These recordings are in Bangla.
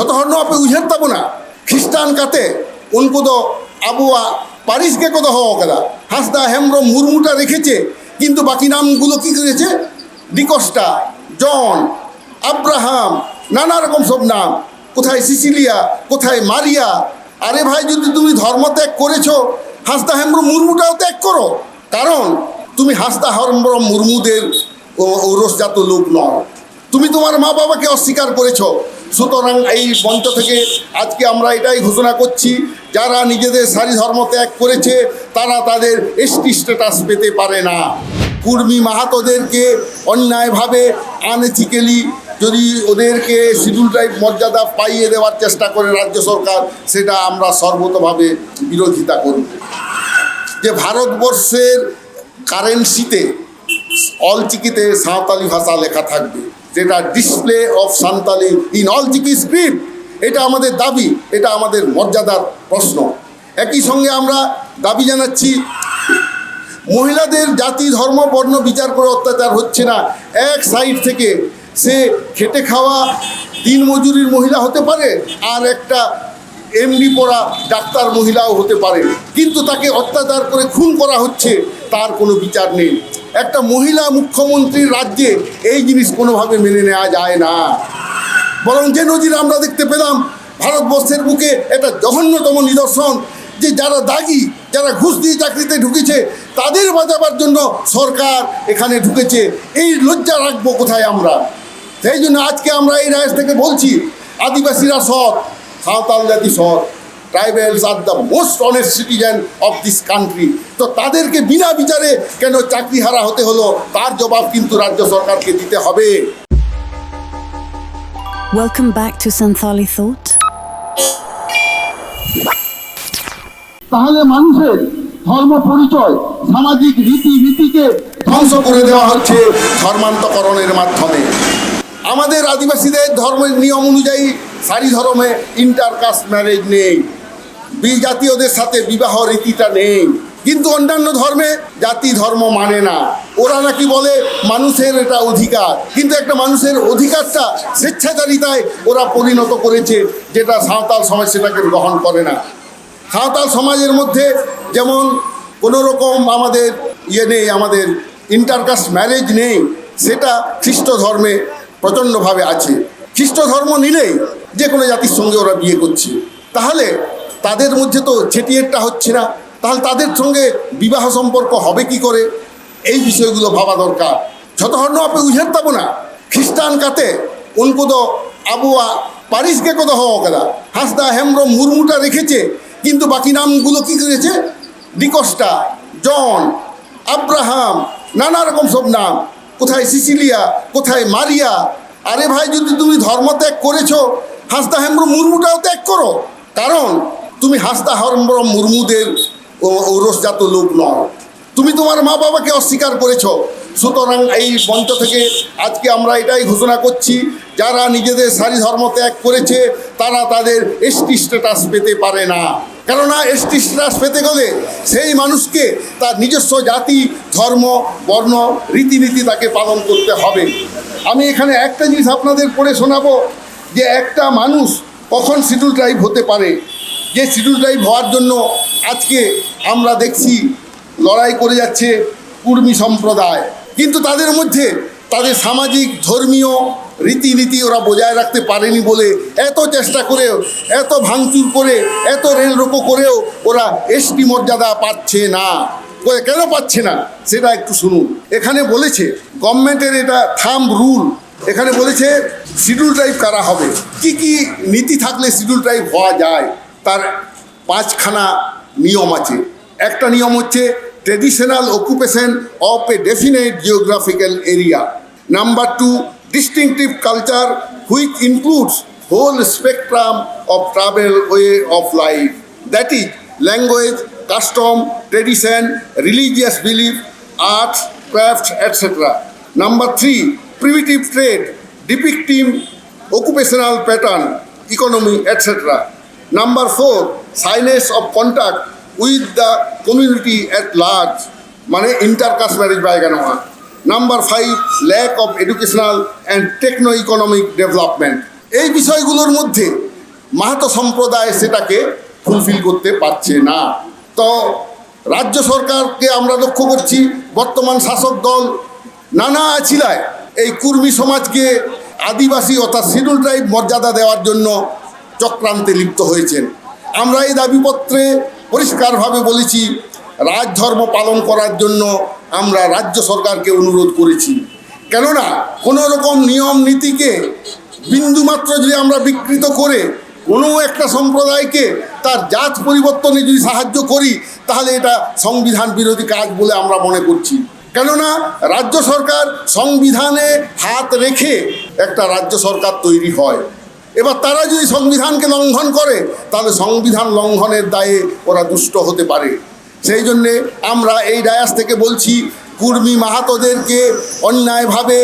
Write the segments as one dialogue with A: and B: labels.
A: যত হর্ণ আপে উঝের তাবো না, খ্রিস্টান কাতে উনকো তো আবুয়া পারিসকে কত হওয়া কেদা হাসদা হেমব্রম মুরমুটা রেখেছে, কিন্তু বাকি নামগুলো কি করেছে? ডিকস্টা, জন, আব্রাহাম, নানা রকম সব নাম। কোথায় সিসিলিয়া, কোথায় মারিয়া? আরে ভাই, যদি তুমি ধর্ম ত্যাগ করেছ, হাসদা হেমব্রম মুরমুটাও ত্যাগ করো। কারণ, তুমি হাসদা হেমব্রম মুরমুদের ঔরসজাত লোক নও। তুমি তোমার মা বাবাকে অস্বীকার করেছ। সুতরাং এই মঞ্চ থেকে আজকে আমরা এটাই ঘোষণা করছি, যারা নিজেদের সারি ধর্ম ত্যাগ করেছে, তারা তাদের এসটি স্ট্যাটাস পেতে পারে না। কুর্মী মাহাতোদেরকে অন্যায়ভাবে আনএথিক্যালি যদি ওদেরকে শিডিউল টাইপ মর্যাদা পাইয়ে দেওয়ার চেষ্টা করে রাজ্য সরকার, সেটা আমরা সর্বতভাবে বিরোধিতা করব। যে ভারতবর্ষের কারেন্সিতে অলচিকিতে সাঁওতালি ভাষা লেখা থাকবে। যেটা display of Santali in Ol Chiki script এটা আমাদের দাবি, এটা আমাদের মর্যাদার প্রশ্ন। একই সঙ্গে আমরা দাবি জানাচ্ছি, মহিলাদের জাতি, ধর্ম, বর্ণ, বিচার করে অত্যাচার হচ্ছে না। এক সাইড থেকে সে খেটে খাওয়া দিন মজুরির মহিলা হতে পারে, আর একটা এমডি পড়া ডাক্তার মহিলাও হতে পারে। কিন্তু তাকে অত্যাচার করে খুন করা হচ্ছে, তার কোনো বিচার নেই। একটা মহিলা মুখ্যমন্ত্রীর রাজ্যে এই জিনিস কোনোভাবে মেনে নেওয়া যায় না। বরং যে নজির আমরা দেখতে পেলাম, ভারতবর্ষের বুকে একটা জঘন্যতম নিদর্শন যে যারা দাগি, যারা ঘুষ দিয়ে চাকরিতে ঢুকেছে, তাদের বাঁচাবার জন্য সরকার এখানে ঢুকেছে। এই লজ্জা রাখব কোথায় আমরা? সেই জন্য আজকে আমরা এই রায় থেকে বলছি, আদিবাসীরা সৎ, সাঁওতাল জাতি সৎ। Tribals are the most honest citizen of this country তো তাদেরকে বিনা বিচারে কেন চাকরি হারা হতে হলো? তার জবাব কিন্তু রাজ্য সরকারকে দিতে হবে।
B: Welcome back to Santhali Thought.
A: তাহলে মানুষের ধর্ম পরিচয় সামাজিক রীতি নীতিকে ধ্বংস করে দেওয়া হচ্ছে ধর্মান্তকরণের মাধ্যমে। আমাদের আদিবাসীদের ধর্মের নিয়ম অনুযায়ী সারি ধর্মে ইন্টারকাস্ট ম্যারেজ নেই। বিজাতীয়দের সাথে বিবাহ রীতিটা নেই। কিন্তু অন্যান্য ধর্মে জাতি, ধর্ম মানে না। ওরা নাকি বলে মানুষের এটা অধিকার। কিন্তু একটা মানুষের অধিকারটা স্বেচ্ছাচারিতায় ওরা পরিণত করেছে, যেটা সাঁওতাল সমাজ সেটাকে গ্রহণ করে না। সাঁওতাল সমাজের মধ্যে যেমন কোনো রকম আমাদের ইয়ে নেই, আমাদের ইন্টারকাস্ট ম্যারেজ নেই, সেটা খ্রিস্ট ধর্মে প্রচণ্ডভাবে আছে। খ্রিস্ট ধর্ম নিলেই যে কোনো জাতির সঙ্গে ওরা বিয়ে করছে। তাহলে তাদের মধ্যে তো ছেটিয়েরটা হচ্ছে না। তাহলে তাদের সঙ্গে বিবাহ সম্পর্ক হবে কি করে? এই বিষয়গুলো ভাবা দরকার। যত হর্ণ আপে উঝের তাবো না, খ্রিস্টান কাতে উনকো তো আবুয়া পারিসকে কত হওয়া কেদা হাসদা হেমব্রম মুরমুটা রেখেছে, কিন্তু বাকি নামগুলো কি করেছে? ডিকস্টা, জন, আব্রাহাম, নানা রকম সব নাম। কোথায় সিসিলিয়া, কোথায় মারিয়া? আরে ভাই, যদি তুমি ধর্ম ত্যাগ করেছ, হাসদা হেমব্রম মুরমুটাও ত্যাগ করো। কারণ তুমি হাসদা হেমব্রম মুরমুদের ঔরসজাত লোক নও। তুমি তোমার মা বাবাকে অস্বীকার করেছ। সুতরাং এই মঞ্চ থেকে আজকে আমরা এটাই ঘোষণা করছি, যারা নিজেদের সারি ধর্ম ত্যাগ করেছে, তারা তাদের এসটি স্ট্যাটাস পেতে পারে না। কেননা এসটি স্ট্যাটাস পেতে গেলে সেই মানুষকে তার নিজস্ব জাতি, ধর্ম, বর্ণ, রীতিনীতি তাকে পালন করতে হবে। আমি এখানে একটা জিনিস আপনাদের পড়ে শোনাবো যে একটা মানুষ কখন শিডিউল ট্রাইব হতে পারে? যে শিডিউল ট্রাইব হওয়ার জন্য আজকে আমরা দেখছি লড়াই করে যাচ্ছে কুর্মী সম্প্রদায়। কিন্তু তাদের মধ্যে তাদের সামাজিক, ধর্মীয় রীতিনীতি ওরা বজায় রাখতে পারেনি বলে এত চেষ্টা করেও, এত ভাঙচুর করে, এত রেল রোকো করেও ওরা এসটি মর্যাদা পাচ্ছে না। কেন পাচ্ছে না? সেটা একটু শুনুন। এখানে বলেছে, গভর্নমেন্টের এটা থাম রুল। এখানে বলেছে, শিডিউল টাইপ কারা হবে? কি কি নীতি থাকলে শিডিউল টাইপ হওয়া যায়? তার পাঁচখানা নিয়ম আছে। একটা নিয়ম হচ্ছে traditional occupation of a definite geographical area number two distinctive culture which includes whole spectrum of travel way of life that is language custom tradition religious belief art craft etcetera number three primitive trade depicting occupational pattern economy etc. Number four, silence of contact with the community at large, মানে ইন্টারকাস্ট ম্যারেজ বা এখানে হয় number five lack of educational and techno economic development এই বিষয়গুলোর মধ্যে মাহাতো সম্প্রদায় সেটাকে ফুলফিল করতে পারছে না। তো রাজ্য সরকারকে আমরা লক্ষ্য করছি বর্তমান শাসক দল নানা আছিলায় এই কুর্মী সমাজকে আদিবাসী অর্থাৎ শিডিউল ট্রাইব মর্যাদা দেওয়ার জন্য চক্রান্তে লিপ্ত হয়েছেন। আমরা এই দাবিপত্রে পরিষ্কারভাবে বলেছি রাজধর্ম পালন করার জন্য আমরা রাজ্য সরকারকে অনুরোধ করেছি। কেননা কোনো রকম নিয়ম নীতিকে বিন্দুমাত্র যদি আমরা বিকৃত করে কোনো একটা সম্প্রদায়কে তার জাত পরিবর্তনে যদি সাহায্য করি, তাহলে এটা সংবিধান বিরোধী কাজ বলে আমরা মনে করছি। কেননা, রাজ্য সরকার সংবিধানে হাত রেখে একটা রাজ্য সরকার তৈরি হয়। এবার তারা যদি সংবিধানকে লঙ্ঘন করে, তাহলে সংবিধান লঙ্ঘনের দায়ে ওরা দুষ্ট হতে পারে। সেই জন্যে আমরা এই ডায়াস থেকে বলছি, কুর্মী মাহাতোদেরকে অন্যায়ভাবে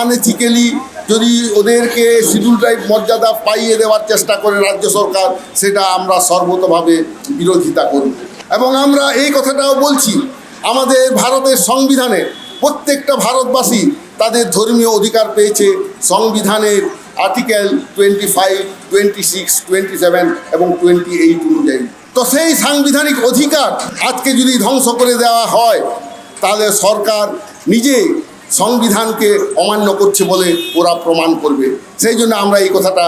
A: আনএথিক্যালি যদি ওদেরকে শিডিউল টাইপ মর্যাদা পাইয়ে দেওয়ার চেষ্টা করে রাজ্য সরকার, সেটা আমরা সর্বতভাবে বিরোধিতা করি এবং আমরা এই কথাটাও বলছি, আমাদের ভারতের সংবিধানে প্রত্যেকটা ভারতবাসী তাদের ধর্মীয় অধিকার পেয়েছে, সংবিধানের article twenty five twenty six twenty seven এবং টোয়েন্টি এইট অনুযায়ী। তো সেই সাংবিধানিক অধিকার আজকে যদি ধ্বংস করে দেওয়া হয়, তাহলে সরকার নিজে সংবিধানকে অমান্য করছে বলে ওরা প্রমাণ করবে। সেই জন্য আমরা এই কথাটা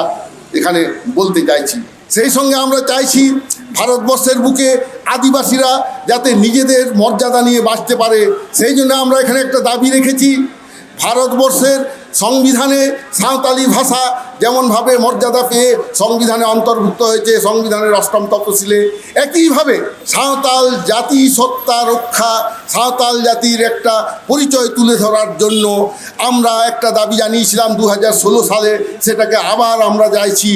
A: এখানে বলতে চাইছি। সেই সঙ্গে আমরা চাইছি ভারতবর্ষের বুকে আদিবাসীরা যাতে নিজেদের মর্যাদা নিয়ে বাঁচতে পারে। সেই জন্য আমরা এখানে একটা দাবি রেখেছি। ভারতবর্ষের সংবিধানে সাঁওতালি ভাষা যেমনভাবে মর্যাদা পেয়ে সংবিধানে অন্তর্ভুক্ত হয়েছে, সংবিধানের অষ্টম তপশিলে একইভাবে সাঁওতাল জাতি সত্তা রক্ষা, সাঁওতাল জাতির একটা পরিচয় তুলে ধরার জন্য আমরা একটা দাবি জানিয়েছিলাম দু হাজার ষোলো সালে, সেটাকে আবার আমরা চাইছি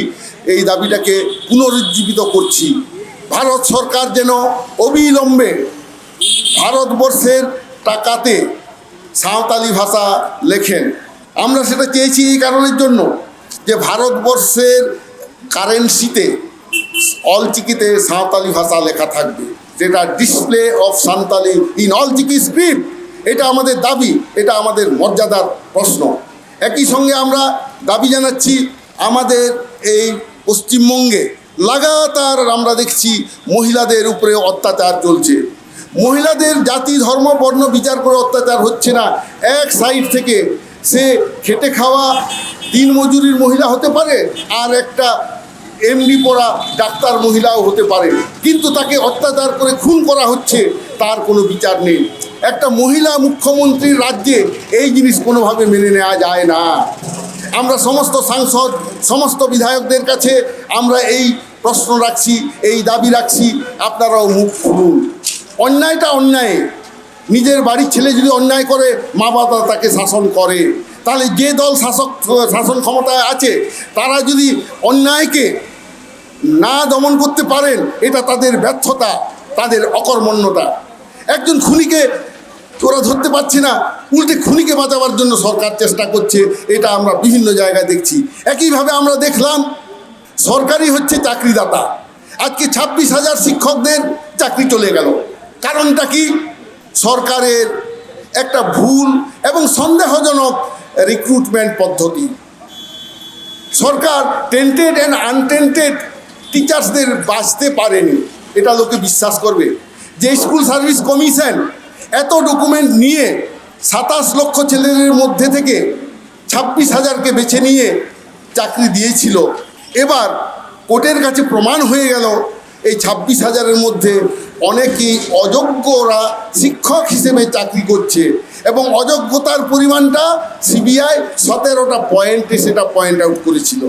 A: এই দাবিটাকে পুনরুজ্জীবিত করছি। ভারত সরকার যেন অবিলম্বে ভারতবর্ষের টাকাতে সাঁওতালি ভাষা লেখেন। আমরা সেটা চেয়েছি এই কারণের জন্য যে ভারতবর্ষের কারেন্সিতে অল চিকিতে সাঁওতালি ভাষা লেখা থাকবে, যেটা display of Santali in Ol Chiki script এটা আমাদের দাবি, এটা আমাদের মর্যাদার প্রশ্ন। একই সঙ্গে আমরা দাবি জানাচ্ছি আমাদের এই পশ্চিমবঙ্গে লাগাতার আমরা দেখছি মহিলাদের উপরে অত্যাচার চলছে। মহিলাদের জাতি, ধর্ম, বর্ণ, বিচার করে অত্যাচার হচ্ছে না, এক সাইড থেকে সে খেটে খাওয়া দিন মজুরির মহিলা হতে পারে, আর একটা এমডি পড়া ডাক্তার মহিলাও হতে পারে। কিন্তু তাকে অত্যাচার করে খুন করা হচ্ছে, তার কোনো বিচার নেই। একটা মহিলা মুখ্যমন্ত্রীর রাজ্যে এই জিনিস কোনোভাবে মেনে নেওয়া যায় না। আমরা সমস্ত সাংসদ, সমস্ত বিধায়কদের কাছে আমরা এই প্রশ্ন রাখছি, এই দাবি রাখছি, আপনারাও মুখ খুলুন। অন্যায়টা অন্যায় নিজের বাড়ির ছেলে যদি অন্যায় করে, মা বাবা তাকে শাসন করে। তাহলে যে দল শাসক, শাসন ক্ষমতায় আছে, তারা যদি অন্যায়কে না দমন করতে পারেন, এটা তাদের ব্যর্থতা, তাদের অকর্মণ্যতা। একজন খুনিকে ওরা ধরতে পারছে না, উল্টে খুনিকে বাঁচাবার জন্য সরকার চেষ্টা করছে, এটা আমরা বিভিন্ন জায়গায় দেখছি। একইভাবে আমরা দেখলাম, সরকারি হচ্ছে চাকরিদাতা। আজকে ছাব্বিশ হাজার শিক্ষকদের চাকরি চলে গেল। কারণটা কি? সরকারের একটা ভুল এবং সন্দেহজনক রিক্রুটমেন্ট পদ্ধতি। সরকার টেন্টেড অ্যান্ড আনটেন্টেড টিচার্সদের বাঁচতে পারেনি। এটা লোকে বিশ্বাস করবে। যে স্কুল সার্ভিস কমিশন এত ডকুমেন্ট নিয়ে সাতাশ লক্ষ ছেলেদের মধ্যে থেকে ছাব্বিশ হাজারকে বেছে নিয়ে চাকরি দিয়েছিল। এবার কোর্টের কাছে প্রমাণ হয়ে গেল এই ছাব্বিশ হাজারের মধ্যে অনেকেই অযোগ্যরা শিক্ষক হিসেবে চাকরি করছে এবং অযোগ্যতার পরিমাণটা সিবিআই সতেরোটা পয়েন্টে সেটা পয়েন্ট আউট করেছিল।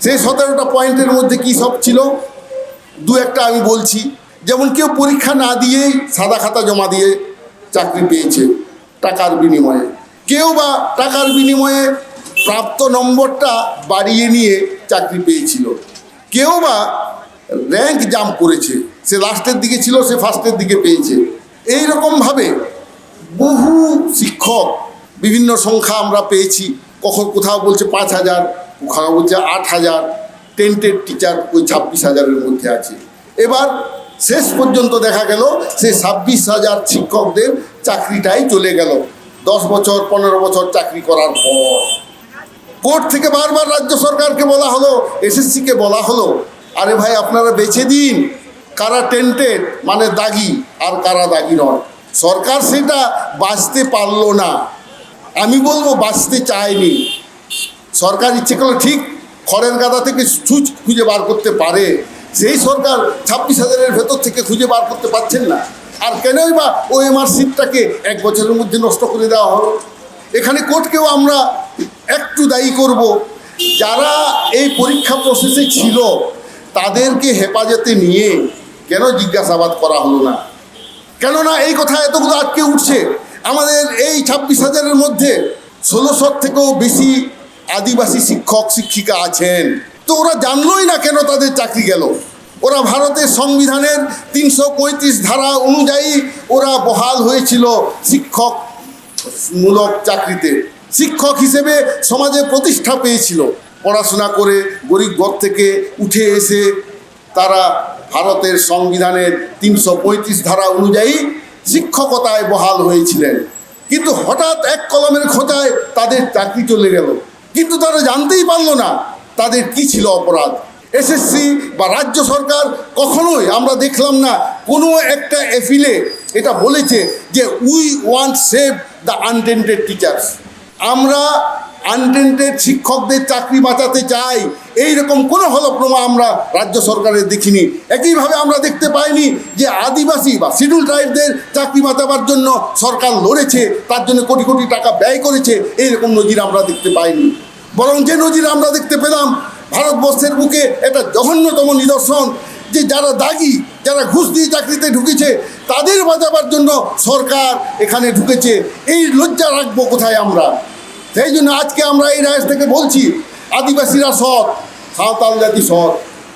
A: সেই সতেরোটা পয়েন্টের মধ্যে কি সব ছিল? দু একটা আমি বলছি। যেমন কেউ পরীক্ষা না দিয়েই সাদা খাতা জমা দিয়ে চাকরি পেয়েছে টাকার বিনিময়ে। কেউ বা টাকার বিনিময়ে প্রাপ্ত নম্বরটা বাড়িয়ে নিয়ে চাকরি পেয়েছিল। কেউ বা র্যাঙ্ক জাম্প করেছে। সে লাস্টের দিকে ছিল, সে ফার্স্টের দিকে পেয়েছে। এই রকমভাবে বহু শিক্ষক, বিভিন্ন সংখ্যা আমরা পেয়েছি। কখন কোথাও বলছে পাঁচ হাজার কোথাও বলছে আট হাজার টেন্টেড টিচার ওই ছাব্বিশ হাজারের মধ্যে আছে। এবার শেষ পর্যন্ত দেখা গেল, সে ছাব্বিশ হাজার শিক্ষকদের চাকরিটাই চলে গেল। দশ বছর, পনেরো বছর চাকরি করার পর। কোর্ট থেকে বারবার রাজ্য সরকারকে বলা হলো, এসএসসিকে বলা হলো আরে ভাই, আপনারা বেছে দিন। কারা টেন্টেড মানে দাগি, আর কারা দাগি নয় সরকার সেটা বাঁচতে পারল না। আমি বলব বাঁচতে চায়নি। সরকার ইচ্ছে করলে ঠিক খড়ের গাদা থেকে সুচ খুঁজে বার করতে পারে। সেই সরকার ছাব্বিশ হাজারের ভেতর থেকে খুঁজে বার করতে পারছেন না। আর কেনই বা ও এমআর সিটটাকে এক বছরের মধ্যে নষ্ট করে দেওয়া হলো? এখানে কোর্টকেও আমরা একটু দায়ী করব। যারা এই পরীক্ষা প্রসেসে ছিল তাদেরকে হেফাজতে নিয়ে কেন জিজ্ঞাসাবাদ করা হলো না? কেননা এই কথা এতগুলো আটকে উঠছে। আমাদের এই ছাব্বিশ হাজারের মধ্যে ষোলোশোর থেকেও বেশি আদিবাসী শিক্ষক, শিক্ষিকা আছেন। তো ওরা জানলোই না কেন তাদের চাকরি গেল? ওরা ভারতের সংবিধানের তিনশো পঁয়ত্রিশ ধারা অনুযায়ী ওরা বহাল হয়েছিল শিক্ষক মূলক চাকরিতে। শিক্ষক হিসেবে সমাজে প্রতিষ্ঠা পেয়েছিল। পড়াশোনা করে গরিব ঘর থেকে উঠে এসে তারা ভারতের সংবিধানের তিনশো পঁয়ত্রিশ ধারা অনুযায়ী শিক্ষকতায় বহাল হয়েছিলেন। কিন্তু হঠাৎ এক কলমের খোঁজায় তাদের চাকরি চলে গেল। কিন্তু তারা জানতেই পারল না তাদের কি ছিল অপরাধ। এসএসসি বা রাজ্য সরকার কখনোই আমরা দেখলাম না কোনো একটা এফিলে এটা বলেছে যে we want save the untainted teachers. আমরা আনটেন্টেড শিক্ষকদের চাকরি বাঁচাতে চাই। এই রকম কোনো হলপ্রমা আমরা রাজ্য সরকারের দেখিনি। একইভাবে আমরা দেখতে পাইনি যে আদিবাসী বা শিডিউল ট্রাইবদের চাকরি বাঁচাবার জন্য সরকার লড়েছে, তার জন্য কোটি কোটি টাকা ব্যয় করেছে, এইরকম নজির আমরা দেখতে পাইনি। বরং যে নজির আমরা দেখতে পেলাম, ভারতবর্ষের বুকে এটা জঘন্যতম নিদর্শন যে যারা দাগি, যারা ঘুষ দিয়ে চাকরিতে ঢুকেছে, তাদের বাঁচাবার জন্য সরকার এখানে ঢুকেছে। এই লজ্জা রাখব কোথায় আমরা? সেই জন্য আজকে আমরা এই রাইস থেকে বলছি, আদিবাসীরা সৎ, সাঁওতাল জাতি সৎ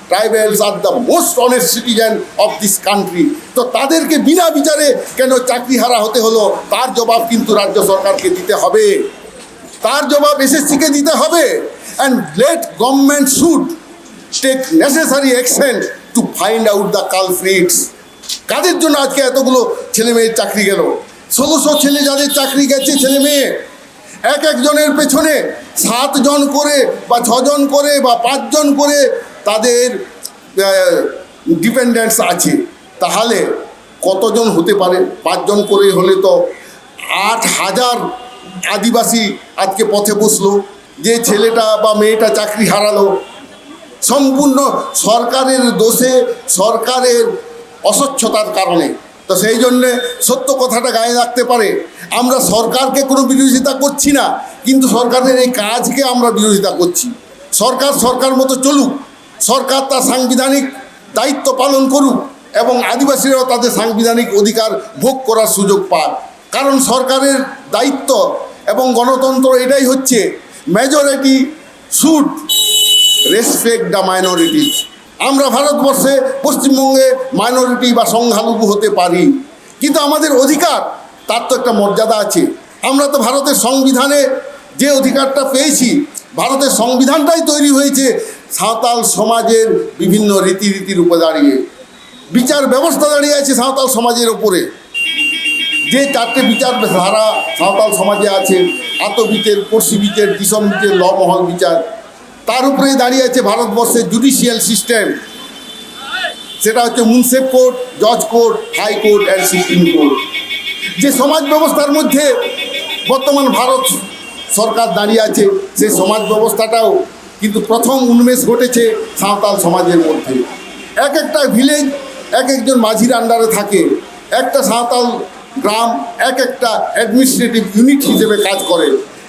A: tribals are the most honest citizen of this country তো তাদেরকে বিনা বিচারে কেন চাকরি হারা হতে হলো? তার জবাব কিন্তু রাজ্য সরকারকে দিতে হবে। তার জবাব এসএসসিকে দিতে হবে। And let government should take necessary action to find out the culprits কাদের জন্য আজকে এতগুলো ছেলে মেয়ের চাকরি গেল? ষোলোশো ছেলে যাদের চাকরি গেছে ছেলে মেয়ে এক একজনের পেছনে সাতজন করে বা ছজন করে বা পাঁচজন করে তাদের ডিপেন্ডেন্টস আছে। তাহলে কতজন হতে পারে? পাঁচজন করে হলে তো আট হাজার আদিবাসী আজকে পথে বসল, যে ছেলেটা বা মেয়েটা চাকরি হারালো। সম্পূর্ণ সরকারের দোষে, সরকারের অস্বচ্ছতার কারণে। তো সেই জন্যে সত্য কথাটা গায়ে রাখতে পারে। আমরা সরকারকে কোনো বিরোধিতা করছি না, কিন্তু সরকারের এই কাজকে আমরা বিরোধিতা করছি। সরকার সরকার মতো চলুক, সরকার তার সাংবিধানিক দায়িত্ব পালন করুক এবং আদিবাসীরাও তাদের সাংবিধানিক অধিকার ভোগ করার সুযোগ পাক। কারণ সরকারের দায়িত্ব এবং গণতন্ত্র এটাই হচ্ছে majority should respect the minorities আমরা ভারতবর্ষে পশ্চিমবঙ্গে মাইনরিটি বা সংখ্যালঘু হতে পারি। কিন্তু আমাদের অধিকার, তার তো একটা মর্যাদা আছে। আমরা তো ভারতের সংবিধানে যে অধিকারটা পেয়েছি, ভারতের সংবিধানটাই তৈরি হয়েছে সাঁওতাল সমাজের বিভিন্ন রীতিরীতির উপরে দাঁড়িয়ে। বিচার ব্যবস্থা দাঁড়িয়ে আছে সাঁওতাল সমাজের ওপরে যে চারটে বিচার ধারা সাঁওতাল সমাজে আছে, আতবিতের পড়শি বিচার দিশম বিচার লমহল বিচার। তার উপরেই দাঁড়িয়ে আছে ভারতবর্ষের জুডিশিয়াল সিস্টেম সেটা হচ্ছে মুন্সেফ কোর্ট, জজ court high court and supreme court. যে সমাজ ব্যবস্থার মধ্যে বর্তমান ভারত সরকার দাঁড়িয়ে আছে, সেই সমাজ ব্যবস্থাটাও কিন্তু প্রথম উন্মেষ ঘটেছে সাঁওতাল সমাজের মধ্যে। এক একটা ভিলেজ এক একজন মাঝির আন্ডারে থাকে, একটা সাঁওতাল গ্রাম এক একটা অ্যাডমিনিস্ট্রেটিভ ইউনিট হিসেবে কাজ করে।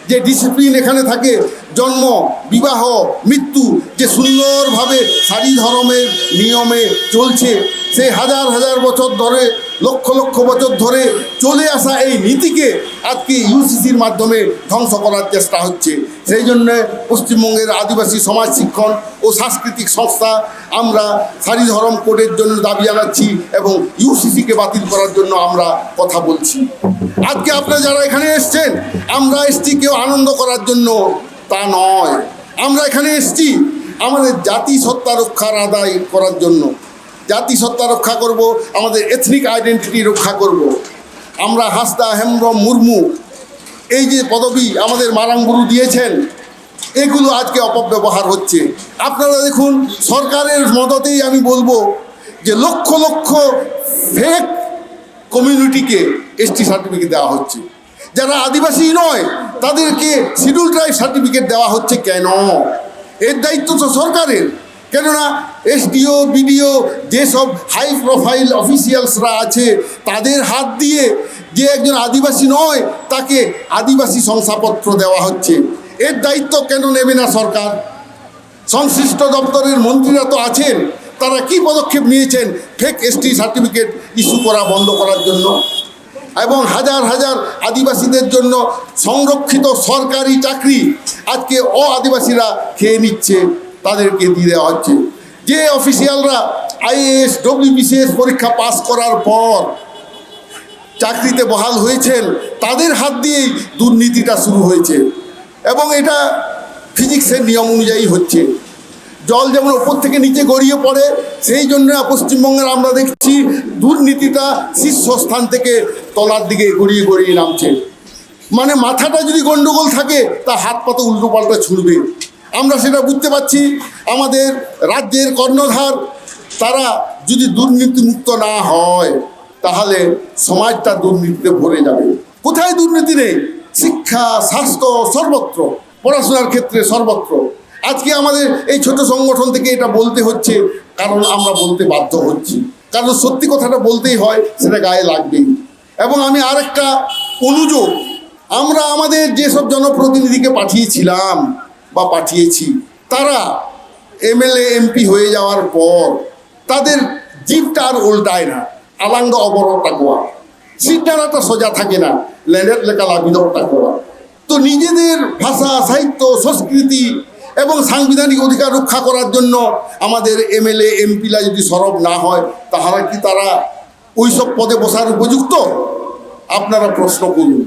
A: যে ডিসিপ্লিন এখানে থাকে, জন্ম, বিবাহ, মৃত্যু, যে সুন্দরভাবে সারি ধর্মের নিয়মে চলছে, সে হাজার হাজার বছর ধরে লক্ষ লক্ষ বছর ধরে চলে আসা এই নীতিকে আজকে ইউসিসির মাধ্যমে ধ্বংস করার চেষ্টা হচ্ছে। সেই জন্যে পশ্চিমবঙ্গের আদিবাসী সমাজ শিক্ষণ ও সাংস্কৃতিক সংস্থা আমরা সারি ধরম কোডের জন্য দাবি জানাচ্ছি এবং ইউসিসিকে বাতিল করার জন্য আমরা কথা বলছি। আজকে আপনারা যারা এখানে এসছেন, আমরা এসছি কেউ আনন্দ করার জন্য, তা নয়। আমরা এখানে এসছি আমাদের জাতি সত্তা রক্ষার আদায় করার জন্য। জাতি সত্তা রক্ষা করব, আমাদের এথনিক আইডেন্টিটি রক্ষা করব। আমরা হাসদা হেমব্রম মুর্মু, এই যে পদবি আমাদের মারাঙ্গুরু দিয়েছেন, এগুলো আজকে অপব্যবহার হচ্ছে। আপনারা দেখুন, সরকারের মদতেই আমি বলব যে lakh lakh fake কমিউনিটিকে ST certificate দেওয়া হচ্ছে। যারা আদিবাসী নয়, তাদেরকে শিডিউল ট্রাইব সার্টিফিকেট দেওয়া হচ্ছে কেন? এর দায়িত্ব তো সরকারের। কেননা এসডিও, বিডিও যেসব হাই প্রোফাইল অফিসিয়ালসরা আছে, তাদের হাত দিয়ে যে একজন আদিবাসী নয়, তাকে আদিবাসী শংসাপত্র দেওয়া হচ্ছে। এর দায়িত্ব কেন নেবে না সরকার? সংশ্লিষ্ট দপ্তরের মন্ত্রীরা তো আছেন, তারা কি পদক্ষেপ নিয়েছেন ফেক এসটি সার্টিফিকেট ইস্যু করা বন্ধ করার জন্য? এবং হাজার হাজার আদিবাসীদের জন্য সংরক্ষিত সরকারি চাকরি আজকে অ আদিবাসীরা খেয়ে নিচ্ছে। তাদেরকে দিয়ে দেওয়া হচ্ছে। যে অফিসিয়ালরা আইএএস, ডব্লিউবিসিএস পরীক্ষা পাস করার পর চাকরিতে বহাল হয়েছেন, তাদের হাত দিয়েই দুর্নীতিটা শুরু হয়েছে। এবং এটা ফিজিক্সের নিয়ম অনুযায়ী হচ্ছে। জল যেমন ওপর থেকে নিচে গড়িয়ে পড়ে, সেই জন্য পশ্চিমবঙ্গের আমরা দেখছি দুর্নীতিটা শীর্ষস্থান থেকে তলার দিকে গড়িয়ে গড়িয়ে নামছে। মানে মাথাটা যদি গন্ডগোল থাকে তা হাত পাতা উল্টো পাল্টা ছুড়বে। আমরা সেটা বুঝতে পারছি। আমাদের রাজ্যের কর্ণধার, তারা যদি দুর্নীতিমুক্ত না হয়, তাহলে সমাজটা দুর্নীতিতে ভরে যাবে। কোথায় দুর্নীতি নেই? শিক্ষা, স্বাস্থ্য, সর্বত্র। পড়াশোনার ক্ষেত্রে সর্বত্র। আজকে আমাদের এই ছোট সংগঠন থেকে এটা বলতে হচ্ছে, কারণ আমরা বলতে বাধ্য হচ্ছি। কারণ সত্যি কথাটা বলতেই হয়, সেটা গায়ে লাগবেই। এবং আমি আরেকটা অনুযোগ আমরা আমাদের যেসব জনপ্রতিনিধিকে পাঠিয়েছিলাম বা পাঠিয়েছি। তারা এমএলএ, এমপি হয়ে যাওয়ার পর তাদের জিপটা আর উল্টায় না। আলাঙ্গ অবরটা কোয়া সিদ্ধারাটা সোজা থাকে না। ল্যান্ডের লেখা লাভিদটা কোয়া তো নিজেদের ভাষা, সাহিত্য, সংস্কৃতি এবং সাংবিধানিক অধিকার রক্ষা করার জন্য আমাদের এমএলএ, এমপিরা যদি সরব না হয়, তাহলে কি তারা ওইসব পদে বসার উপযুক্ত? আপনারা প্রশ্ন করুন।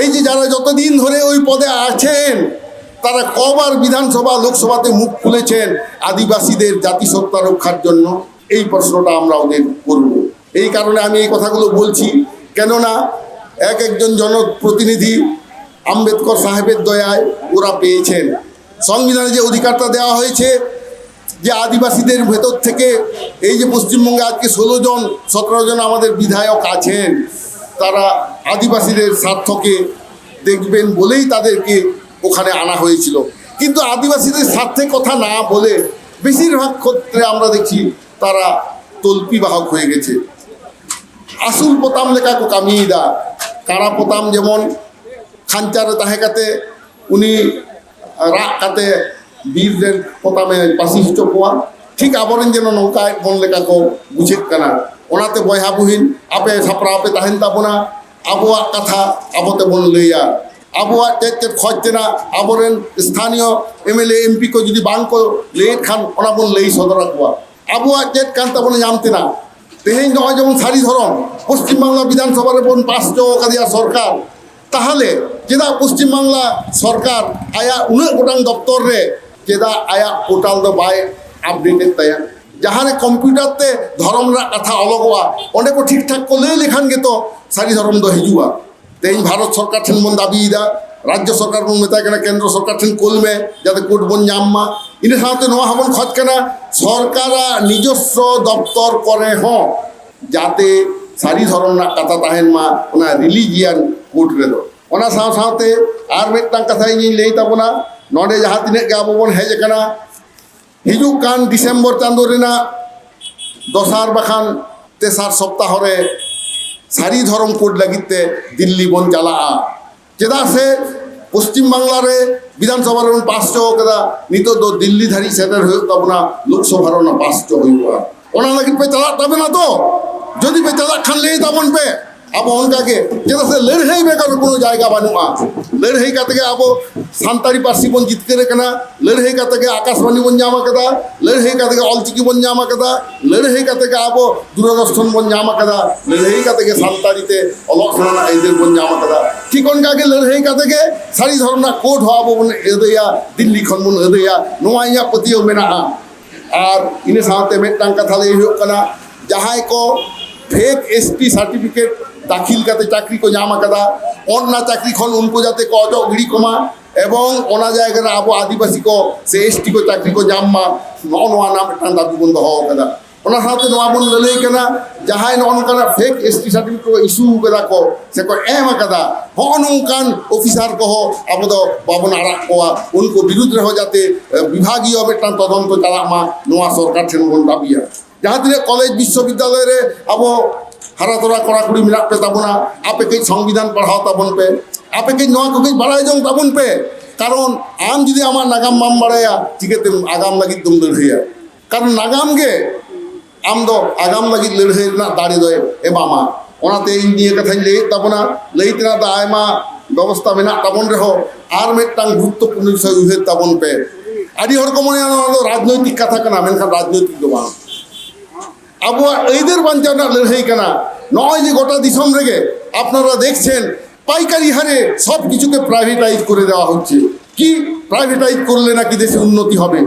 A: এই যে যারা যতদিন ধরে ওই পদে আছেন তারা কবার বিধানসভা, লোকসভাতে মুখ খুলেছেন আদিবাসীদের জাতিসত্তা রক্ষার জন্য। এই প্রশ্নটা আমরা ওদের করব। এই কারণে আমি এই কথাগুলো বলছি। কেননা এক একজন জনপ্রতিনিধি আম্বেদকর সাহেবের দয়ায় ওরা পেয়েছেন। সংবিধানে যে অধিকারটা দেওয়া হয়েছে যে আদিবাসীদের ভেতর থেকে এই যে পশ্চিমবঙ্গে আজকে ষোলো জন, সতেরো জন আমাদের বিধায়ক আছেন, তারা আদিবাসীদের স্বার্থকে দেখবেন বলেই তাদেরকে ওখানে আনা হয়েছিল। কিন্তু আদিবাসীদের স্বার্থে কথা না বলে বেশিরভাগ ক্ষেত্রে আমরা দেখি তারা তল্পি বাহক হয়ে গেছে। আসল পোতাম লেখা কামিয়ে দা কারা পোতাম যেমন খাঞ্চার তাহেকাতে, উনি রাগ কাতে বীরদের পোতামে বাশিষ্ট পোয়া। ঠিক আবরণ যেন নৌকায় মন লেখা কো বুঝে কেনা। ওনাতে বয়হাবুহীন, আপে ছাপরা আপে তাহেন তাপনা আবহাওয়ার কথা, আবতে বন লইয়া। আবহাওয়ার দায়িত্বের তেতে খরচেনা আবরেন স্থানীয় এমএলএ এমপি কে যদি বাং কো লেট খান অনাবন লেই সদরা কোয়া আবহাওয়া তেত কান বলে জানতে না। তেহেন নয় যেমন সারি ধরন, পশ্চিমবাংলা বিধানসভার বোন পাঁচ চৌকাদিয়া সরকার। তাহলে যেটা পশ্চিমবাংলা সরকার আয়া উনার গোটাং দপ্তর রে যেটা আয়া পোর্টাল দো বাই আপডেটেড তায়া। যাহারে কম্পিউটারতে ধরমরা কথা অলগোয়া, অনেক ঠিকঠাক করলেই লেখান গেতো, সারি ধরম দো হিজুয়া। তো এই ভারত সরকার ঠেন মন দাবি দাবিদা রাজ্য সরকার মন মেতা কেনা, কেন্দ্র সরকার ঠেন কলমে, যাতে কোট বন জাম্মা। ইনে সাধারণত নোয়া হাবন খত কেনা, সরকার নিজস্ব দপ্তর করে হ, যাতে সারি না কথা তাহেন মা ওনা রিলিজিয়ান কোট রেদ ওনা সাথে সাথে আর মিটান কথা নিয়ে লেই তাবনা নডে যাহা তিনে আবো বন হেজ কেনা। হিজু কান ডিসেম্বর চান্দরিনা দশার বাখান তেসার সপ্তাহরে સારી ધરમ કોડ લાગીતે દિલ્હી બન ચાલા ચેદા સે પશ્ચિમ બાંગ્લારે વિધાનસભાર પાસચો કદા નીતો તો દિલ્હી ધારી સેટર હોય તબના લોકસભારોના પાસચો હોય ઓના લાગી પે ચાલા તબે ના તો যদি પે ચાલા ખાન લે તબન પે ᱟᱵᱚ ᱚᱱᱠᱟᱜᱮ ᱪᱮᱫᱟᱜ ᱥᱮ ᱞᱟᱹᱲᱦᱟᱹᱭ ᱵᱮᱜᱚᱨ ᱠᱳᱱᱳ ᱡᱟᱭᱜᱟ ᱵᱟᱹᱱᱩᱜᱼᱟ ᱞᱟᱹᱲᱦᱟᱹᱭ ᱠᱟᱛᱮᱜᱮ ᱟᱵᱚ ᱥᱟᱱᱛᱟᱲᱤ ᱯᱟᱹᱨᱥᱤ ᱵᱚᱱ ᱡᱤᱛᱠᱟᱹᱨ ᱟᱠᱟᱱᱟ ᱞᱟᱹᱲᱦᱟᱹᱭ ᱠᱟᱛᱮᱜᱮ ᱟᱠᱟᱥᱵᱟণᱤ ᱵᱚᱱ ᱧᱟᱢ ᱟᱠᱟᱫᱟ ᱞᱟᱹᱲᱦᱟᱹᱭ ᱠᱟᱛᱮᱜᱮ ᱚᱞᱪᱤᱠᱤ ᱵᱚᱱ ᱧᱟᱢ ᱟᱠᱟᱫᱟ ᱞᱟᱹᱲᱦᱟᱹᱭ ᱠᱟᱛᱮᱜᱮ ᱟᱵᱚ ᱫᱩᱨᱚᱫᱚᱨᱥᱚᱱ ᱵᱚᱱ ᱧᱟᱢ ᱟᱠᱟᱫᱟ ᱞᱟᱹᱲᱦᱟᱹᱭ ᱠᱟᱛᱮᱜᱮ ᱥᱟᱱᱛᱟᱲᱤ ᱛᱮ ᱚᱞᱚᱜ ᱥᱮᱬᱟ ᱟᱹᱭᱫᱟᱹᱨ ᱵᱚᱱ ᱧᱟᱢ ᱟᱠᱟᱫᱟ ᱴᱷᱤᱠ ᱚᱱᱠᱟᱜᱮ ᱞᱟᱹᱲᱦᱟᱹᱭ ᱠᱟᱛᱮᱜᱮ ᱥᱟᱹᱨᱤ ᱫᱷᱚᱨᱚᱢ ᱨᱮᱱᱟᱜ ᱦᱚᱸ ᱟᱵᱚ ᱵᱚᱱ ᱟᱹᱫᱟᱹᱭᱟ ᱫᱤল্ᱞᱤ ᱠᱷᱚᱱ ᱵᱚᱱ ᱟᱹᱫᱟᱹᱭᱟ ᱱᱚᱣᱟ ᱤᱧᱟᱹᱜ ᱯᱟᱹᱛᱭᱟᱹᱣ ᱢᱮᱱᱟᱜᱼᱟ ᱟᱨ ᱤᱱᱟᱹ ᱥᱟᱶᱛᱮ ᱢᱤᱫᱴᱟᱝ ᱠᱟᱛᱷᱟ ᱞᱟᱹᱭ ᱦᱩᱭᱩᱜ ᱠᱟᱱᱟ ᱡᱟᱦᱟᱸᱭ ᱠᱚ ᱯᱷᱮᱠ ᱮᱥ ᱴᱤ ᱥᱟᱨᱴᱤᱯᱷᱤᱠᱮᱴ दाखिल का चाकरी को जामा कदा अन्ना चाकरी खन उनको जाते को अजो घड़ी कमा एवं ओना जायगा अब आदिवासी को से एस टी को चाकरी को जामा नवा नाम मिटान दाबी बन दो कदा ᱚᱱᱟ ᱥᱟᱶᱛᱮ ᱱᱚᱣᱟ ᱵᱚᱱ ᱞᱟᱹᱞᱟᱹᱭ ᱠᱟᱱᱟ ᱡᱟᱦᱟᱸᱭ ᱱᱚᱜᱼᱚ ᱱᱚᱝᱠᱟᱱᱟᱜ ᱯᱷᱮᱠ ᱮᱥ ᱴᱤ ᱥᱟᱨᱴᱤᱯᱷᱤᱠᱮᱴ ᱠᱚ ᱤᱥᱩ ᱠᱟᱫᱟ ᱠᱚ ᱥᱮ ᱠᱚ ᱮᱢ ᱠᱟᱫᱟ ᱦᱚᱜᱼᱚ ᱱᱚᱝᱠᱟᱱ ᱚᱯᱷᱤᱥᱟᱨ ᱠᱚᱦᱚᱸ ᱟᱵᱚ ᱫᱚ ᱵᱟᱵᱚᱱ ᱟᱲᱟᱜ ᱠᱚᱣᱟ ᱩᱱᱠᱩ ᱵᱤᱨᱩᱫᱽ ᱨᱮᱦᱚᱸ ᱡᱟᱛᱮ ᱵᱤᱵᱷᱟᱜᱤᱭᱚ ᱢᱤᱫᱴᱟᱝ ᱛᱚᱫᱚᱱᱛᱚ ᱪᱟᱞᱟᱜ ᱢᱟ ᱱᱚᱣᱟ ᱥᱚᱨᱠᱟᱨ ᱴᱷᱮᱱ ᱵᱚᱱ ᱫᱟᱹᱵᱤᱭᱟ ᱡᱟᱦᱟᱸ ᱛᱤᱱᱟᱹᱜ ᱠᱚᱞᱮᱡᱽ ᱵᱤᱥᱥᱚ ᱵᱤᱫᱽᱫᱟᱞᱚᱭ ᱨᱮ ᱟᱵᱚ হারাতোরা কড়াকড়ি মিলাট পে তাবনা আপেকেই সংবিধান পড়াও তাবন পে আপেকেই নয় কোকেই বাড়াই যাও তাবন পে কারণ আম যদি আমার নাগাম মাম বাড়াইয়া চিকেতে আগাম লাগি তুম লড়াইয়া কারণ নাগাম গে, আম দো আগাম লাগি লড়াই না দাঁড়িয়ে দয়। এ মামা ওনাতে ইন নিয়ে কথাই লেই তাবনা লেইতে না দা আয়মা ব্যবস্থা মেনা তাবন রেহ। আর মেটাং গুরুত্বপূর্ণ বিষয় উহে তাবন পে আদি হরকমনে রাজনৈতিক কথা কেনা, মেনখান রাজনৈতিক দো বাং আবহাওয়া এদের বাঞ্চানা কেনা। নয় যে গোটা দিশম রেগে আপনারা দেখছেন, পাইকারি হারে সব কিছুকে প্রাইভেটাইজ করে দেওয়া হচ্ছে। কি প্রাইভেটাইজ করলে নাকি দেশে উন্নতি হবে?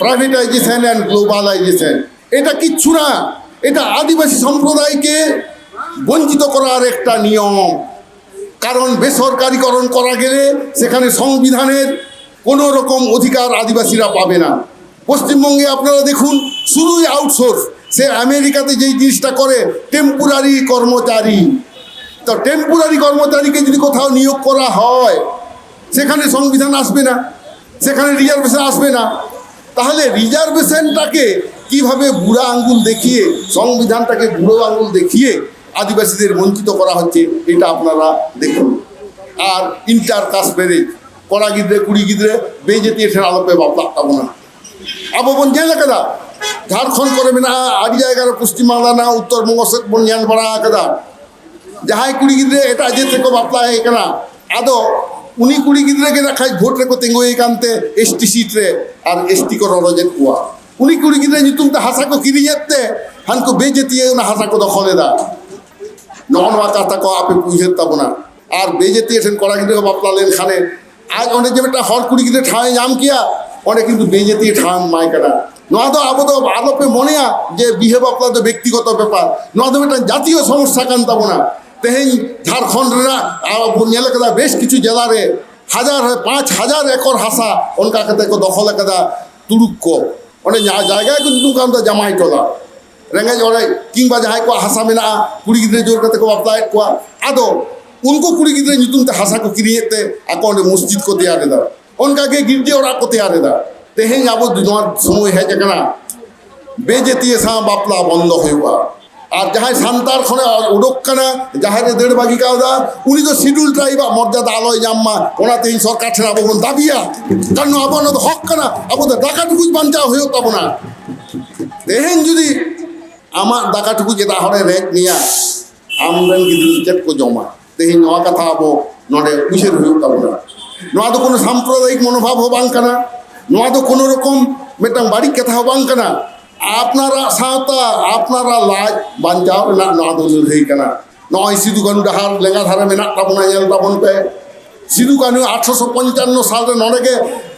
A: প্রাইভেটাইজেশন অ্যান্ড গ্লোবালাইজেশন এটা কিচ্ছু না, এটা আদিবাসী সম্প্রদায়কে বঞ্চিত করার একটা নিয়ম। কারণ বেসরকারিকরণ করা গেলে সেখানে সংবিধানের কোনো রকম অধিকার আদিবাসীরা পাবে না। পশ্চিমবঙ্গে আপনারা দেখুন, শুরুই আউটসোর্স সে আমেরিকাতে যেই জিনিসটা করে টেম্পোরারি কর্মচারী। তো টেম্পোরারি কর্মচারীকে যদি কোথাও নিয়োগ করা হয়, সেখানে সংবিধান আসবে না, সেখানে রিজার্ভেশন আসবে না। তাহলে রিজার্ভেশনটাকে কীভাবে বুড়া আঙ্গুল দেখিয়ে, সংবিধানটাকে বুড়ো আঙ্গুল দেখিয়ে আদিবাসীদের বঞ্চিত করা হচ্ছে, এটা আপনারা দেখুন। আর ইন্টার কাস্ট ম্যারেজ কড়া গিদ্রে কুড়ি গিদ্রে বেজেতে এঠে আলোপে বাপ লাগতাম না যে বঞ্চে এলাকাদা ঝাড়খণ্ড করে ᱢᱮᱱᱟᱜᱼᱟ ᱟᱹᱰᱤ ᱡᱟᱭᱜᱟ ᱨᱮ ᱯᱚᱥᱪᱤᱢ ᱵᱟᱝᱞᱟ ᱨᱮᱱᱟᱜ ᱩᱛᱛᱚᱨ ᱵᱚᱝᱜᱚ ᱥᱮᱫ ᱵᱚᱱ ᱧᱮᱞ ᱵᱟᱲᱟ ᱟᱠᱟᱫᱟ ᱡᱟᱦᱟᱸᱭ ᱠᱩᱲᱤ ᱜᱤᱫᱽᱨᱟᱹ ᱮᱴᱟᱜ ᱡᱟᱹᱛ ᱨᱮᱠᱚ ᱵᱟᱯᱞᱟ ᱦᱮᱡ ᱟᱠᱟᱱᱟ ᱟᱫᱚ ᱩᱱᱤ ᱠᱩᱲᱤ ᱜᱤᱫᱽᱨᱟᱹ ᱜᱮ ᱱᱟᱠᱷᱟᱡ ᱵᱷᱳᱴ ᱨᱮᱠᱚ ᱛᱤᱸᱜᱩᱭᱮ ᱠᱟᱱᱛᱮ ᱮᱥ ᱴᱤ ᱥᱤᱴ ᱨᱮ ᱟᱨ ᱮᱥ ᱴᱤ ᱠᱚ ᱨᱚᱨᱚᱡᱮᱫ ᱠᱚᱣᱟ ᱩᱱᱤ ᱠᱩᱲᱤ ᱜᱤᱫᱽᱨᱟᱹ ᱧᱩᱛᱩᱢ ᱛᱮ ᱦᱟᱥᱟ ᱠᱚ ᱠᱤᱨᱤᱧᱮᱫ ᱛᱮ ᱦᱟᱱᱠᱩ ᱵᱮᱡᱟᱹᱛᱤᱭᱟᱹ ᱚᱱᱟ ᱦᱟᱥᱟ ᱠᱚ ᱫᱚᱠᱷᱚᱞᱮᱫᱟ ᱱᱚᱜᱼᱚ ᱱᱚᱣᱟ ᱠᱟᱛᱷᱟ ᱠᱚ ᱟᱯᱮ ᱩᱭᱦᱟᱹᱨ ᱛᱟᱵᱚᱱᱟ ᱟᱨ ᱵᱮᱡᱟᱹᱛᱤᱭᱟᱹ ᱴᱷᱮᱱ ᱠᱚᱲᱟ ᱜᱤᱫᱽᱨᱟᱹ ᱠᱚ ᱵᱟᱯᱞᱟ ᱞᱮᱱᱠᱷᱟᱱᱮ ᱟᱡ ᱚᱸᱰᱮ ᱡᱮ ᱢᱤᱫᱴᱟᱝ ᱦᱚᱲ ᱠᱩᱲᱤ ᱜᱤᱫᱽᱨᱟᱹ ᱴᱷᱟᱶᱮ ᱧᱟᱢ ᱠᱮᱭᱟ ᱚᱸᱰᱮ কিন্তু ᱵᱮᱡᱟᱹᱛᱤᱭᱟᱹ ᱴᱷᱟᱶ ᱮᱢᱟᱭ ᱠᱟᱱᱟ নয়তো আবদ আলোপে মনে যে বিহেব আপনাদের ব্যক্তিগত ব্যাপার। নয়তো এটা জাতীয় সমস্যা কান্তাবো না। তেহেন ঝাড়খণ্ডরা নেলে কেদা বেশ কিছু জেলারে হাজার, পাঁচ হাজার একর হাসা অনকা কাতে দখলে কেদা তুরুক্ক। অনেক জায়গায় কিন্তু কামটা জামাই টলা। রেঙ্গাজ অনেক কিংবা যাহাই কো হাসা মেনা কুড়ি গিদ্রে জোর কাতে কো আপনায় কোয়া। আদো উনকো কুড়ি গিদ্রে নিতুমতে হাসা কো কিনিয়েতে আকো মসজিদ কো দেয়া দেদা অনকাকে গির্জে ওরা কো দেয়া দেদা তেহে যাব দুজন সময় হয়ে যে কেনা বেজেতিয়ে সাঁ বাপলা বন্ধ হইবা আর যাহাই সান্তার খনে উডোকানা যাহারে দেড় বাগি কাউদা উনি তো শিডিউল ট্রাইবা মর্যাদা আলোয় জাম্মা ওনাতে এই সরকার ছেড়ে আবো কোন দাবিয়া। কারণ আবার না হক কানা আবো তো ডাকাটুকুজ বাঞ্চা হয়েও পাবো না। তেহেন যদি আমার ডাকাটুকু যে তাহলে রেট নিয়া, আমরেন কিন্তু চেট কো জমা। তেহেন নয়া কথা আবো, নডে উশের হয়েও পাবো না। নয়া তো কোনো সাম্প্রদায়িক মনোভাব হবাং কানা। ᱱᱚᱣᱟ ᱫᱚ ᱠᱳᱱᱳ ᱨᱚᱠᱚᱢ ᱢᱤᱫᱴᱟᱝ ᱵᱟᱹᱲᱤᱡ ᱠᱟᱛᱷᱟ ᱦᱚᱸ ᱵᱟᱝ ᱠᱟᱱᱟ ᱟᱯᱱᱟᱨᱟᱜ ᱥᱟᱶᱛᱟ ᱟᱯᱱᱟᱨᱟᱜ ᱞᱟᱡ ᱵᱟᱧᱪᱟᱣ ᱨᱮᱱᱟᱜ ᱱᱚᱣᱟ ᱫᱚ ᱞᱟᱹᱲᱦᱟᱹᱭ ᱠᱟᱱᱟ ᱱᱚᱜᱼᱚᱭ ᱥᱤᱫᱩ ᱠᱟᱹᱱᱩ ᱰᱟᱦᱟᱨ ᱞᱮᱸᱜᱟ ᱫᱷᱟᱨᱮ ᱢᱮᱱᱟᱜ ᱛᱟᱵᱚᱱᱟ ᱧᱮᱞ ᱛᱟᱵᱚᱱ ᱯᱮ ᱥᱤᱫᱩ ᱠᱟᱹᱱᱩ ᱟᱴᱷᱨᱚᱥᱚ ᱯᱚᱧᱪᱟᱱᱱᱚ ᱥᱟᱞᱨᱮ ᱱᱚᱰᱮᱜᱮ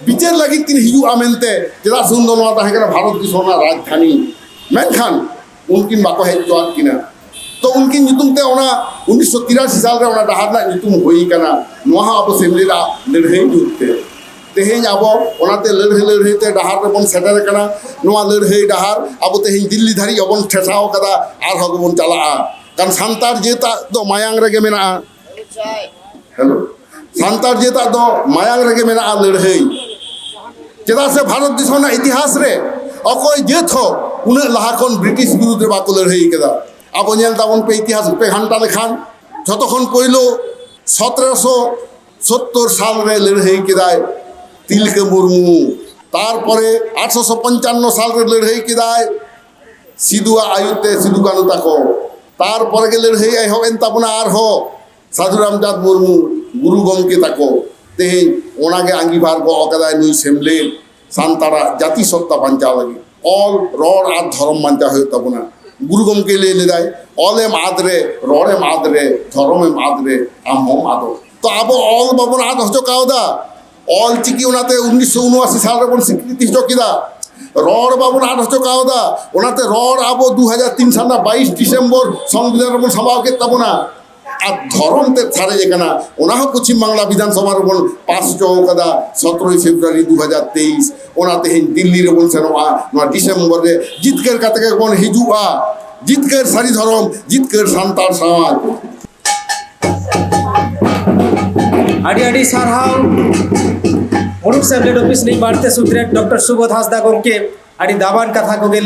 A: ᱵᱤᱪᱟᱹᱨ ᱞᱟᱹᱜᱤᱫ ᱠᱤᱱ ᱦᱤᱡᱩᱜᱼᱟ ᱢᱮᱱᱛᱮ ᱪᱮᱫᱟᱜ ᱥᱮ ᱩᱱᱫᱚ ᱱᱚᱣᱟ ᱛᱟᱦᱮᱸ ᱠᱟᱱᱟ ᱵᱷᱟᱨᱚᱛ ᱫᱤᱥᱚᱢ ᱨᱮᱱᱟᱜ ᱨᱟᱡᱽᱫᱷᱟᱹᱱᱤ ᱢᱮᱱᱠᱷᱟᱱ ᱩᱱᱠᱤᱱ ᱵᱟᱠᱚ ᱦᱮᱡ ᱦᱚᱪᱚᱣᱟᱫ ᱠᱤᱱᱟ ᱛᱚ ᱩᱱᱠᱤᱱ ᱧᱩᱛᱩᱢ ᱛᱮ ᱚᱱᱟ ᱩᱱᱤᱥᱥᱚ ᱛᱤᱨᱟᱥᱤ ᱥᱟᱞᱨᱮ ᱚᱱᱟ ᱰᱟᱦᱟᱨ ᱨᱮᱱᱟᱜ ᱧᱩᱛᱩم ᱦᱩᱭ ᱟᱠᱟᱱᱟ ᱱᱚᱣᱟ ᱦᱚᱸ ᱟᱵᱚ ᱥᱮᱢᱞᱮ ᱨᱮᱱᱟᱜ ᱞᱟᱹᱲᱦᱟᱹᱭ ᱡᱩᱜᱽ ᱛᱮ ᱛᱮᱦᱮᱧ ᱟᱵᱚ ᱚᱱᱟᱛᱮ ᱞᱟᱹᱲᱦᱟᱹᱭ ᱞᱟᱹᱲᱦᱟᱹᱭ ᱛᱮ ᱰᱟᱦᱟᱨ ᱨᱮᱵᱚᱱ ᱥᱮᱴᱮᱨ ᱟᱠᱟᱱᱟ ᱱᱚᱣᱟ ᱞᱟᱹᱲᱦᱟᱹᱭ ᱰᱟᱦᱟᱨ ᱟᱵᱚ ᱛᱮᱦᱮᱧ ᱫᱤᱞᱞᱤ ᱫᱷᱟᱹᱨᱤᱡ ᱦᱚᱸᱵᱚᱱ ᱴᱷᱮᱥᱟᱣ ᱟᱠᱟᱫᱟ ᱟᱨᱦᱚᱸ ᱜᱮᱵᱚᱱ ᱪᱟᱞᱟᱜᱼᱟ ᱠᱟᱨᱚᱱ ᱥᱟᱱᱛᱟᱲ ᱡᱟᱹᱛᱟᱜ ᱫᱚ ᱢᱟᱭᱟᱝ ᱨᱮᱜᱮ ᱢᱮᱱᱟᱜᱼᱟ ᱦᱮᱞᱳ ᱥᱟᱱᱛᱟᱲ ᱡᱟᱹᱛᱟᱜ ᱫᱚ ᱢᱟᱭᱟᱝ ᱨᱮᱜᱮ ᱢᱮᱱᱟᱜᱼᱟ ᱞᱟᱹᱲᱦᱟᱹᱭ ᱪᱮᱫᱟᱜ ᱥᱮ ᱵᱷᱟᱨᱚᱛ ᱫᱤᱥᱚᱢ ᱨᱮᱱᱟᱜ ᱤᱛᱤᱦᱟᱥ ᱨᱮ ᱚᱠᱚᱭ ᱡᱟᱹᱛ ᱦᱚᱸ ᱩᱱᱟᱹᱜ ᱞᱟᱦᱟ ᱠᱷᱚᱱ ᱵᱨᱤᱴᱤᱥ ᱵᱤᱨᱩᱫᱽ ᱨᱮ ᱵᱟᱠᱚ ᱞᱟᱹᱲᱦᱟᱹᱭ ᱟᱠᱟᱫᱟ ᱟᱵᱚ ᱧᱮᱞ ᱛᱟᱵᱚᱱ ᱯᱮ ᱤᱛᱤᱦᱟᱥ ᱯᱮ ᱜᱷᱟᱱᱴᱟ ᱞᱮᱠᱷᱟᱱ ᱡᱷᱚᱛᱚ ᱠᱷᱚᱱ ᱯᱳᱭᱞᱳ ᱥᱚᱛᱨᱚᱥᱚ সত্তর সাল রে লড়াই কেদায় তিলকে মুর্মু। তারপরে আঠারোশো পঞ্চান্ন সালের লড়াই কেদায় সিধুয়া আয়ুতে সিধু কানু তাকো। তারপরে গে লড়াই এহবেন তাবনা আর হ সাধু রামচাঁদ মুর্মু গুরু গমকে তাকো। তেহেñ ওনাগে আঙ্গিভার গো অকাদায় নুই সেমলে। সান্তারা জাতি সত্তা বাঞ্চাও লাগে। অল রড় আর ধরম বাঞ্চা হয়ে তাবনা গুরু গমকে লে লেদায় অলেম আদরে রড়েম আদরে ধরমেম আদরে আমহম আদর তো আবো অল বাবন আদ হচো কাওদা। অল চিকি ওনাতে উনিশশো উনআশি সালে বন স্বীকৃতি হচো কিদা রড় আট হচো কাওদা ওনাতে রড় আবো দু হাজার তিন সাল না বাইশ ডিসেম্বর সংবিধান বন সভা কে তাবনা আর ধরমতে ছাড়ে যেখানে ওনা হোক পশ্চিমবাংলা বিধানসভার ওপর পাঁচ চৌকাদা, সতেরোই ফেব্রুয়ারি দু হাজার তেইশ ওনা তেহেন দিল্লির বলছে নোয়া নোয়া ডিসেম্বরে। জিতকের কাছে বন হিজুয়া জিতকের সারি ধরম, জিতকের সান্তাল সমাজ।
C: ᱟᱹᱰᱤ ᱟᱹᱰᱤ ᱥᱟᱨᱦᱟᱣ ᱢᱩᱬᱩᱫ ᱥᱮᱢᱞᱮᱫ ᱚᱯᱷᱤᱥ ᱨᱤᱱᱤᱡ ᱵᱟᱲᱛᱮ ᱥᱩᱛᱨᱮᱫ ᱰᱚᱠᱴᱚᱨ ᱥᱩᱵᱳᱫᱷ ᱦᱟᱸᱥᱫᱟ ᱜᱚᱢᱠᱮ ᱟᱹᱰᱤ ᱫᱟᱵᱟᱱ ᱠᱟᱛᱷᱟ ᱠᱚᱜᱮ